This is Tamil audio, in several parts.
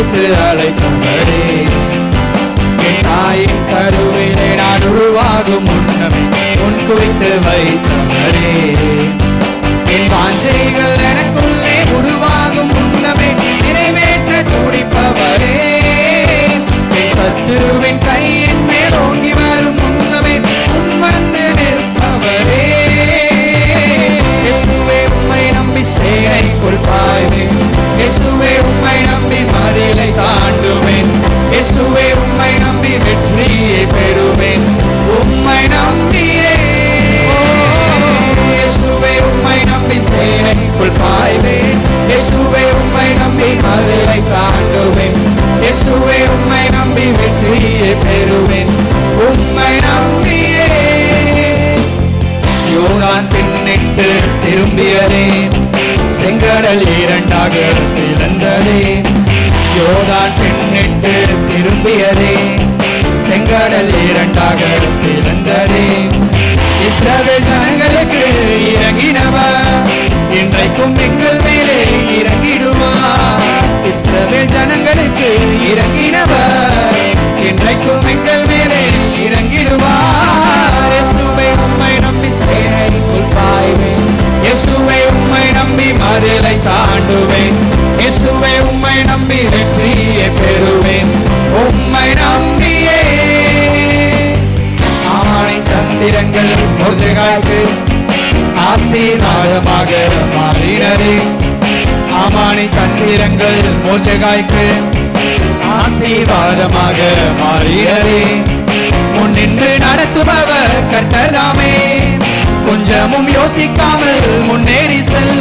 வேண்டும் அழைத்தபடி தாயின் கருவிலே நான் உருவாகும் முன்னமே உன் குறித்து வைத்தவரே என் வாஞ்சைகள் எனக்குள்ளே உருவாகும் முன்னமே நிறைவேற்ற துடிப்பவரே. என் சத்துருவின் கையின் மேல் ஓங்கி வரும் முன்னமே உன் வந்து நிற்பவரே. இயேசுவே உம்மை நம்பி சேனைக்குள் பாய்வே இயேசுவே சேனைக்குள் பாய்வேன் இயேசுவே உம்மை நம்பி மதிலை தாண்டுவேன் இயேசுவே உம்மை நம்பி வெற்றியை பெறுவேன் உம்மை நம்பியே யோகான் பின்னிட்டு திரும்பியதே செங்கடல் இரண்டாக பிளந்ததே யோகான் பின்னிட்டு திரும்பியதே செங்கடல் இரண்டாக பிளந்ததே இஸ்ரவேல் ஜனங்களுக்கு ஜனங்களுக்கு இறங்கினவர். என்றைக்கும் எங்கள் மேலே இறங்கிடுவார். இயேசுவை உம்மை நம்பி சேனைக்குள் பாய்வேன். இயேசுவை உம்மை நம்பி மதிலை தாண்டுவேன். இயேசுவை உம்மை நம்பி வெற்றியை பெறுவேன். உம்மை நம்பியே. ஆணை தந்திரங்கள் முருகாய்க்கு ஆசீர்வாதமாக மாறினரே ஆமானி தந்திரங்கள் மோஜகாய்க்கு ஆசீர்வாதமாக மாறினரே முன்னின்று நடத்துபவர் கர்த்தர்தாமே கொஞ்சமும் யோசிக்காமல் முன்னேறி செல்.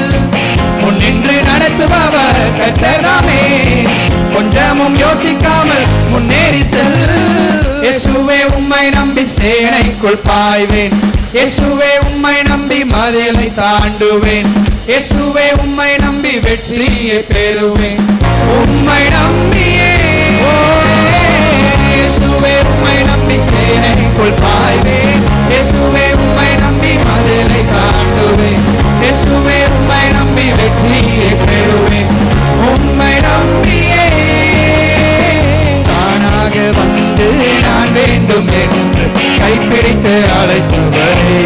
முன்னின்று நடத்துபவர் கர்த்தர்தாமே கொஞ்சமும் யோசிக்காமல் முன்னேறி செல். இயேசுவே உம்மை நம்பி சேனைக்குள் பாய்வேன். இயேசுவே உம்மை நம்பி மதிலை தாண்டுவேன். இயேசுவே உம்மை நம்பி வெற்றியை பெறுவேன். உம்மை நம்பி இயேசுவே உம்மை நம்பி சேனைக்குள் பாய்வேன் இயேசுவே உம்மை நம்பி மதுரை தாண்டுவேன் இயேசுவே உம்மை நம்பி வெற்றியை பெறுவேன் உம்மை நம்பியே தானாக வந்து நான் வேண்டும் என்று கைப்பிடித்து அழைத்தவரே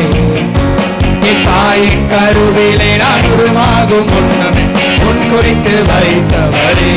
என் தாயின் கருவிலே நான் உருமாகும் முன்னமே உன் குறித்து வைத்தவரே